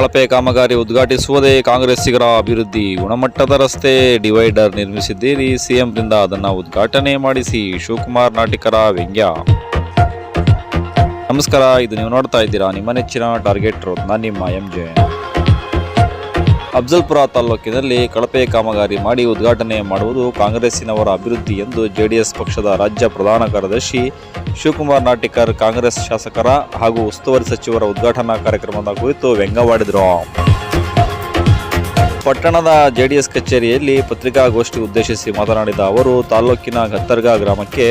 ಕಳಪೆ ಕಾಮಗಾರಿ ಉದ್ಘಾಟಿಸುವುದೇ ಕಾಂಗ್ರೆಸ್ಸಿಗರ ಅಭಿವೃದ್ಧಿ ಗುಣಮಟ್ಟದ ರಸ್ತೆ ಡಿವೈಡರ್ ನಿರ್ಮಿಸಿದ್ದೀರಿ. ಸಿಎಂರಿಂದ ಅದನ್ನು ಉದ್ಘಾಟನೆ ಮಾಡಿಸಿ ಶಿವಕುಮಾರ್ ನಾಟಿಕರ ವ್ಯಂಗ್ಯ. ನಮಸ್ಕಾರ, ಇದು ನೀವು ನೋಡ್ತಾ ಇದ್ದೀರಾ ನಿಮ್ಮ ನೆಚ್ಚಿನ ಟಾರ್ಗೆಟ್ ರೋಡ್ ನಿಮ್ಮ ಎಂ ಜೆ. ಅಫ್ಜಲ್ಪುರ ತಾಲೂಕಿನಲ್ಲಿ ಕಳಪೆ ಕಾಮಗಾರಿ ಮಾಡಿ ಉದ್ಘಾಟನೆ ಮಾಡುವುದು ಕಾಂಗ್ರೆಸ್ಸಿನವರ ಅಭಿವೃದ್ಧಿ ಎಂದು ಜೆಡಿಎಸ್ ಪಕ್ಷದ ರಾಜ್ಯ ಪ್ರಧಾನ ಕಾರ್ಯದರ್ಶಿ ಶಿವಕುಮಾರ್ ನಾಟಿಕರ್ ಕಾಂಗ್ರೆಸ್ ಶಾಸಕರ ಹಾಗೂ ಉಸ್ತುವಾರಿ ಸಚಿವರ ಉದ್ಘಾಟನಾ ಕಾರ್ಯಕ್ರಮದ ಕುರಿತು ವ್ಯಂಗ್ಯವಾಡಿದರು. ಪಟ್ಟಣದ ಜೆಡಿಎಸ್ ಕಚೇರಿಯಲ್ಲಿ ಪತ್ರಿಕಾಗೋಷ್ಠಿ ಉದ್ದೇಶಿಸಿ ಮಾತನಾಡಿದ ಅವರು ತಾಲೂಕಿನ ಗತ್ತರ್ಗಾ ಗ್ರಾಮಕ್ಕೆ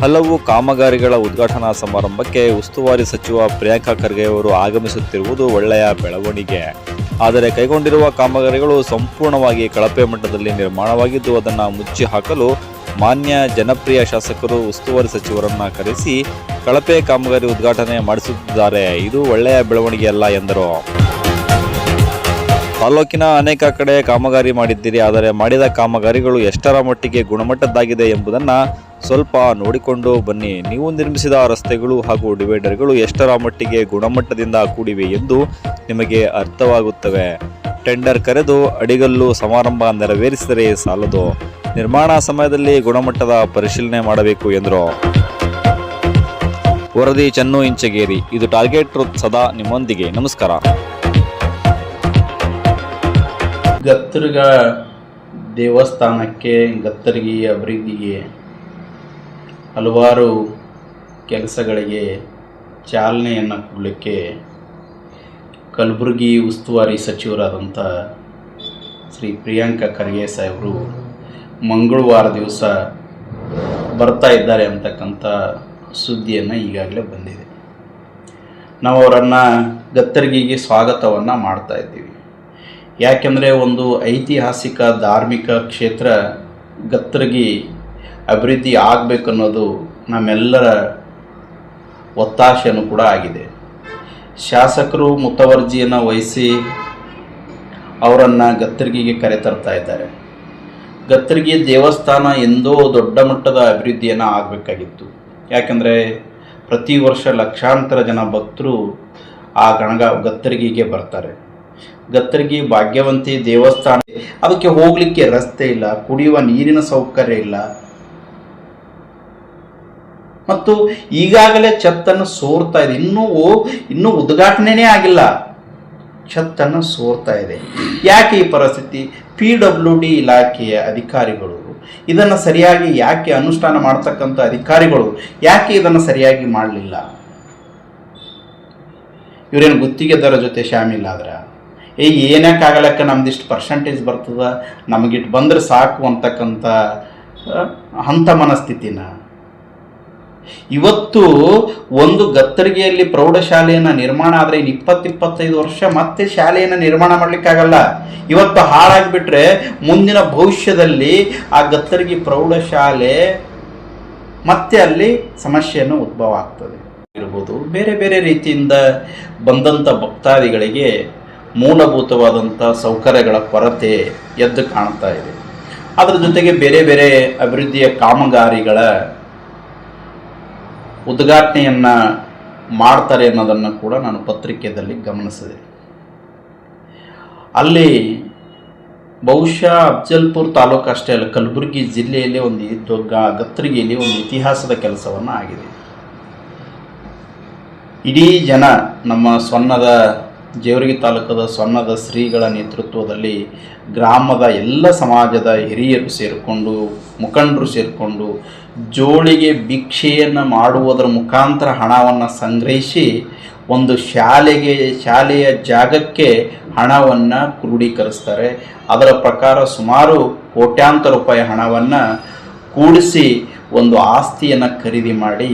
ಹಲವು ಕಾಮಗಾರಿಗಳ ಉದ್ಘಾಟನಾ ಸಮಾರಂಭಕ್ಕೆ ಉಸ್ತುವಾರಿ ಸಚಿವ ಪ್ರಿಯಾಂಕಾ ಖರ್ಗೆ ಅವರು ಆಗಮಿಸುತ್ತಿರುವುದು ಒಳ್ಳೆಯ ಬೆಳವಣಿಗೆ. ಆದರೆ ಕೈಗೊಂಡಿರುವ ಕಾಮಗಾರಿಗಳು ಸಂಪೂರ್ಣವಾಗಿ ಕಳಪೆ ಮಟ್ಟದಲ್ಲಿ ನಿರ್ಮಾಣವಾಗಿದ್ದು, ಅದನ್ನು ಮುಚ್ಚಿ ಹಾಕಲು ಮಾನ್ಯ ಜನಪ್ರಿಯ ಶಾಸಕರು ಉಸ್ತುವಾರಿ ಸಚಿವರನ್ನ ಕರೆಸಿ ಕಳಪೆ ಕಾಮಗಾರಿ ಉದ್ಘಾಟನೆ ಮಾಡಿಸುತ್ತಿದ್ದಾರೆ. ಇದು ಒಳ್ಳೆಯ ಬೆಳವಣಿಗೆಯಲ್ಲ ಎಂದರು. ತಾಲೂಕಿನ ಅನೇಕ ಕಡೆ ಕಾಮಗಾರಿ ಮಾಡಿದ್ದೀರಿ, ಆದರೆ ಮಾಡಿದ ಕಾಮಗಾರಿಗಳು ಎಷ್ಟರ ಮಟ್ಟಿಗೆ ಗುಣಮಟ್ಟದ್ದಾಗಿದೆ ಎಂಬುದನ್ನು ಸ್ವಲ್ಪ ನೋಡಿಕೊಂಡು ಬನ್ನಿ. ನೀವು ನಿರ್ಮಿಸಿದ ರಸ್ತೆಗಳು ಹಾಗೂ ಡಿವೈಡರ್ಗಳು ಎಷ್ಟರ ಮಟ್ಟಿಗೆ ಗುಣಮಟ್ಟದಿಂದ ಕೂಡಿವೆ ಎಂದು ನಿಮಗೆ ಅರ್ಥವಾಗುತ್ತವೆ. ಟೆಂಡರ್ ಕರೆದು ಅಡಿಗಲ್ಲು ಸಮಾರಂಭ ನೆರವೇರಿಸಿದರೆ ಸಾಲದು. ನಿರ್ಮಾಣ ಸಮಯದಲ್ಲಿ ಗುಣಮಟ್ಟದ ಪರಿಶೀಲನೆ ಮಾಡಬೇಕು ಎಂದರು. ವರದಿ ಚನ್ನು ಇಂಚಗೇರಿ. ಇದು ಟಾರ್ಗೆಟ್ ಸದಾ ನಿಮ್ಮೊಂದಿಗೆ. ನಮಸ್ಕಾರ. ಗತ್ತರ್ಗ ದೇವಸ್ಥಾನಕ್ಕೆ ಗತ್ತರ್ಗಿ ಅಭಿವೃದ್ಧಿಗೆ ಹಲವಾರು ಕೆಲಸಗಳಿಗೆ ಚಾಲನೆಯನ್ನು ಕೊಡಲಿಕ್ಕೆ ಕಲಬುರಗಿ ಉಸ್ತುವಾರಿ ಸಚಿವರಾದಂಥ ಶ್ರೀ ಪ್ರಿಯಾಂಕ ಖರ್ಗೆ ಸಾಹೇಬರು ಮಂಗಳವಾರ ದಿವಸ ಬರ್ತಾ ಇದ್ದಾರೆ ಅಂತಕ್ಕಂಥ ಸುದ್ದಿಯನ್ನು ಈಗಾಗಲೇ ಬಂದಿದೆ. ನಾವು ಅವರನ್ನು ಗತ್ತರ್ಗಿಗೆ ಸ್ವಾಗತವನ್ನು ಮಾಡ್ತಾ ಇದ್ದೀವಿ. ಯಾಕೆಂದರೆ ಒಂದು ಐತಿಹಾಸಿಕ ಧಾರ್ಮಿಕ ಕ್ಷೇತ್ರ ಗತ್ತರ್ಗಿ ಅಭಿವೃದ್ಧಿ ಆಗಬೇಕನ್ನೋದು ನಮ್ಮೆಲ್ಲರ ಒತ್ತಾಸೆಯೂ ಕೂಡ ಆಗಿದೆ. ಶಾಸಕರು ಮುತುವರ್ಜಿಯನ್ನು ವಹಿಸಿ ಅವರನ್ನು ಗತ್ತರ್ಗಿಗೆ ಕರೆತರ್ತಾ ಇದ್ದಾರೆ. ಗತ್ತರ್ಗಿ ದೇವಸ್ಥಾನ ಎಂದೋ ದೊಡ್ಡ ಮಟ್ಟದ ಅಭಿವೃದ್ಧಿಯನ್ನು ಆಗಬೇಕಾಗಿತ್ತು. ಯಾಕೆಂದರೆ ಪ್ರತಿ ವರ್ಷ ಲಕ್ಷಾಂತರ ಜನ ಭಕ್ತರು ಆ ಗಣಗ ಗತ್ತರ್ಗಿಗೆ ಬರ್ತಾರೆ. ಗತ್ತರ್ಗಿ ಭಾಗ್ಯವಂತಿ ದೇವಸ್ಥಾನ, ಅದಕ್ಕೆ ಹೋಗಲಿಕ್ಕೆ ರಸ್ತೆ ಇಲ್ಲ, ಕುಡಿಯುವ ನೀರಿನ ಸೌಕರ್ಯ ಇಲ್ಲ ಮತ್ತು ಈಗಾಗಲೇ ಛತ್ತನ್ನು ಸೋರ್ತಾ ಇದೆ. ಇನ್ನೂ ಇನ್ನೂ ಉದ್ಘಾಟನೆನೇ ಆಗಿಲ್ಲ. ಛತ್ತನ್ನು ಸೋರ್ತಾ ಇದೆ. ಯಾಕೆ ಈ ಪರಿಸ್ಥಿತಿ? ಪಿ ಡಬ್ಲ್ಯೂ ಡಿ ಇಲಾಖೆಯ ಅಧಿಕಾರಿಗಳು, ಇದನ್ನು ಸರಿಯಾಗಿ ಯಾಕೆ ಅನುಷ್ಠಾನ ಮಾಡ್ತಕ್ಕಂಥ ಅಧಿಕಾರಿಗಳು ಯಾಕೆ ಇದನ್ನು ಸರಿಯಾಗಿ ಮಾಡಲಿಲ್ಲ? ಇವರೇನು ಗುತ್ತಿಗೆದಾರ ಜೊತೆ ಶಾಮೀಲ್ ಆದ್ರ? ಏ ಏನಕ್ಕಾಗಲಕ್ಕ ನಮ್ದಿಷ್ಟು ಪರ್ಸೆಂಟೇಜ್ ಬರ್ತದ? ನಮಗಿಟ್ಟು ಬಂದ್ರೆ ಸಾಕು ಅಂತಕ್ಕಂಥ ಹಂತ ಮನಸ್ಥಿತಿನ. ಇವತ್ತು ಒಂದು ಗತ್ತರಿಗೆಯಲ್ಲಿ ಪ್ರೌಢಶಾಲೆಯನ್ನು ನಿರ್ಮಾಣ ಆದರೆ ಇನ್ನು ಇಪ್ಪತ್ತು ಇಪ್ಪತ್ತೈದು ವರ್ಷ ಮತ್ತೆ ಶಾಲೆಯನ್ನು ನಿರ್ಮಾಣ ಮಾಡಲಿಕ್ಕಾಗಲ್ಲ. ಇವತ್ತು ಹಾಳಾಗಿಬಿಟ್ರೆ ಮುಂದಿನ ಭವಿಷ್ಯದಲ್ಲಿ ಆ ಗತ್ತರಿಗೆ ಪ್ರೌಢಶಾಲೆ ಮತ್ತೆ ಅಲ್ಲಿ ಸಮಸ್ಯೆಯನ್ನು ಉದ್ಭವ ಆಗ್ತದೆ. ಇರ್ಬೋದು ಬೇರೆ ಬೇರೆ ರೀತಿಯಿಂದ ಬಂದಂಥ ಭಕ್ತಾದಿಗಳಿಗೆ ಮೂಲಭೂತವಾದಂಥ ಸೌಕರ್ಯಗಳ ಕೊರತೆ ಎದ್ದು ಕಾಣ್ತಾ ಇದೆ. ಅದರ ಜೊತೆಗೆ ಬೇರೆ ಬೇರೆ ಅಭಿವೃದ್ಧಿಯ ಕಾಮಗಾರಿಗಳ ಉದ್ಘಾಟನೆಯನ್ನು ಮಾಡ್ತಾರೆ ಅನ್ನೋದನ್ನು ಕೂಡ ನಾನು ಪತ್ರಿಕೆಯಲ್ಲಿ ಗಮನಿಸಿದೆ. ಅಲ್ಲಿ ಬಹುಶಃ ಅಫ್ಜಲ್ಪುರ್ ತಾಲೂಕು ಅಷ್ಟೇ ಅಲ್ಲ, ಕಲಬುರಗಿ ಜಿಲ್ಲೆಯಲ್ಲಿ ಒಂದು ದೊಗ್ಗ ಗತ್ರಿಗೆಯಲ್ಲಿ ಒಂದು ಇತಿಹಾಸದ ಕೆಲಸವನ್ನು ಆಗಿದೆ. ಇಡೀ ಜನ ನಮ್ಮ ಸೊನ್ನದ ಜೇವರ್ಗಿ ತಾಲೂಕದ ಸೊನ್ನದ ಶ್ರೀಗಳ ನೇತೃತ್ವದಲ್ಲಿ ಗ್ರಾಮದ ಎಲ್ಲ ಸಮಾಜದ ಹಿರಿಯರು ಸೇರಿಕೊಂಡು, ಮುಖಂಡರು ಸೇರಿಕೊಂಡು ಜೋಳಿಗೆ ಭಿಕ್ಷೆಯನ್ನು ಮಾಡುವುದರ ಮುಖಾಂತರ ಹಣವನ್ನು ಸಂಗ್ರಹಿಸಿ ಒಂದು ಶಾಲೆಗೆ, ಶಾಲೆಯ ಜಾಗಕ್ಕೆ ಹಣವನ್ನು ಕ್ರೋಢೀಕರಿಸ್ತಾರೆ. ಅದರ ಪ್ರಕಾರ ಸುಮಾರು ಕೋಟ್ಯಾಂತರ ರೂಪಾಯಿ ಹಣವನ್ನು ಕೂಡಿಸಿ ಒಂದು ಆಸ್ತಿಯನ್ನು ಖರೀದಿ ಮಾಡಿ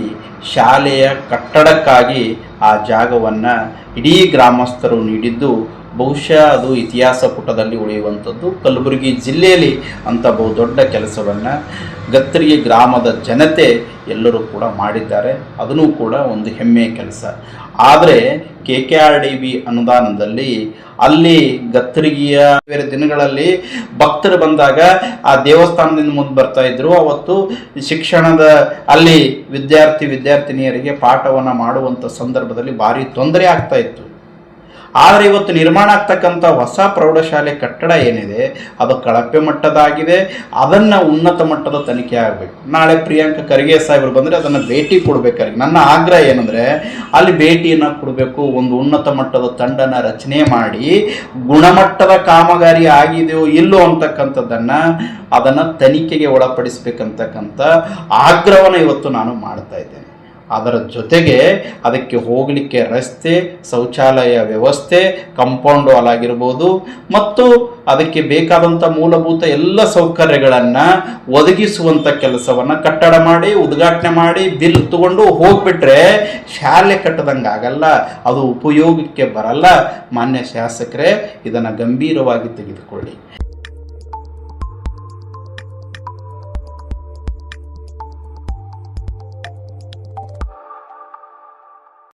ಶಾಲೆಯ ಕಟ್ಟಡಕ್ಕಾಗಿ ಆ ಜಾಗವನ್ನು ಇಡೀ ಗ್ರಾಮಸ್ಥರು ನೀಡಿದ್ದು, ಬಹುಶಃ ಅದು ಇತಿಹಾಸ ಪುಟದಲ್ಲಿ ಉಳಿಯುವಂಥದ್ದು. ಕಲಬುರಗಿ ಜಿಲ್ಲೆಯಲ್ಲಿ ಅಂಥ ಬಹುದೊಡ್ಡ ಕೆಲಸವನ್ನು ಗತ್ತರಿಗೆ ಗ್ರಾಮದ ಜನತೆ ಎಲ್ಲರೂ ಕೂಡ ಮಾಡಿದ್ದಾರೆ. ಅದನ್ನು ಕೂಡ ಒಂದು ಹೆಮ್ಮೆಯ ಕೆಲಸ. ಆದರೆ K K R D B ಅನುದಾನದಲ್ಲಿ ಅಲ್ಲಿ ಗತ್ತರಿಗೆಯ ಬೇರೆ ದಿನಗಳಲ್ಲಿ ಭಕ್ತರು ಬಂದಾಗ ಆ ದೇವಸ್ಥಾನದಿಂದ ಮುಂದೆ ಬರ್ತಾ ಇದ್ರು. ಅವತ್ತು ಶಿಕ್ಷಣದ ಅಲ್ಲಿ ವಿದ್ಯಾರ್ಥಿ, ವಿದ್ಯಾರ್ಥಿನಿಯರಿಗೆ ಪಾಠವನ್ನು ಮಾಡುವಂಥ ಸಂದರ್ಭದಲ್ಲಿ ಭಾರಿ ತೊಂದರೆ ಆಗ್ತಾ ಇತ್ತು. ಆದರೆ ಇವತ್ತು ನಿರ್ಮಾಣ ಆಗ್ತಕ್ಕಂಥ ಹೊಸ ಪ್ರೌಢಶಾಲೆ ಕಟ್ಟಡ ಏನಿದೆ, ಅದು ಕಳಪೆ ಮಟ್ಟದಾಗಿದೆ, ಅದನ್ನು ಉನ್ನತ ಮಟ್ಟದ ತನಿಖೆ ಆಗಬೇಕು. ನಾಳೆ ಪ್ರಿಯಾಂಕ ಖರ್ಗೆ ಸಾಹೇಬರು ಬಂದರೆ ಅದನ್ನು ಭೇಟಿ ಕೊಡಬೇಕಾಗಿ ನನ್ನ ಆಗ್ರಹ ಏನಂದರೆ, ಅಲ್ಲಿ ಭೇಟಿಯನ್ನು ಕೊಡಬೇಕು, ಒಂದು ಉನ್ನತ ಮಟ್ಟದ ತಂಡನ ರಚನೆ ಮಾಡಿ, ಗುಣಮಟ್ಟದ ಕಾಮಗಾರಿ ಆಗಿದೆಯೋ ಇಲ್ಲೋ ಅಂತಕ್ಕಂಥದ್ದನ್ನು ಅದನ್ನು ತನಿಖೆಗೆ ಒಳಪಡಿಸಬೇಕಂತಕ್ಕಂಥ ಆಗ್ರಹವನ್ನು ಇವತ್ತು ನಾನು ಮಾಡ್ತಾ ಇದ್ದೇನೆ. ಅದರ ಜೊತೆಗೆ ಅದಕ್ಕೆ ಹೋಗಲಿಕ್ಕೆ ರಸ್ತೆ, ಶೌಚಾಲಯ ವ್ಯವಸ್ಥೆ ಕಂಪೌಂಡ್ ವಾಲ್ ಆಗಿರ್ಬೋದು ಮತ್ತು ಅದಕ್ಕೆ ಬೇಕಾದಂಥ ಮೂಲಭೂತ ಎಲ್ಲ ಸೌಕರ್ಯಗಳನ್ನು ಒದಗಿಸುವಂಥ ಕೆಲಸವನ್ನು ಕಟ್ಟಡ ಮಾಡಿ, ಉದ್ಘಾಟನೆ ಮಾಡಿ, ಬಿಲ್ ತಗೊಂಡು ಹೋಗ್ಬಿಟ್ರೆ ಶಾಲೆ ಕಟ್ಟದಂಗೆ ಆಗಲ್ಲ, ಅದು ಉಪಯೋಗಕ್ಕೆ ಬರಲ್ಲ. ಮಾನ್ಯ ಶಾಸಕರೇ, ಇದನ್ನು ಗಂಭೀರವಾಗಿ ತೆಗೆದುಕೊಳ್ಳಿ.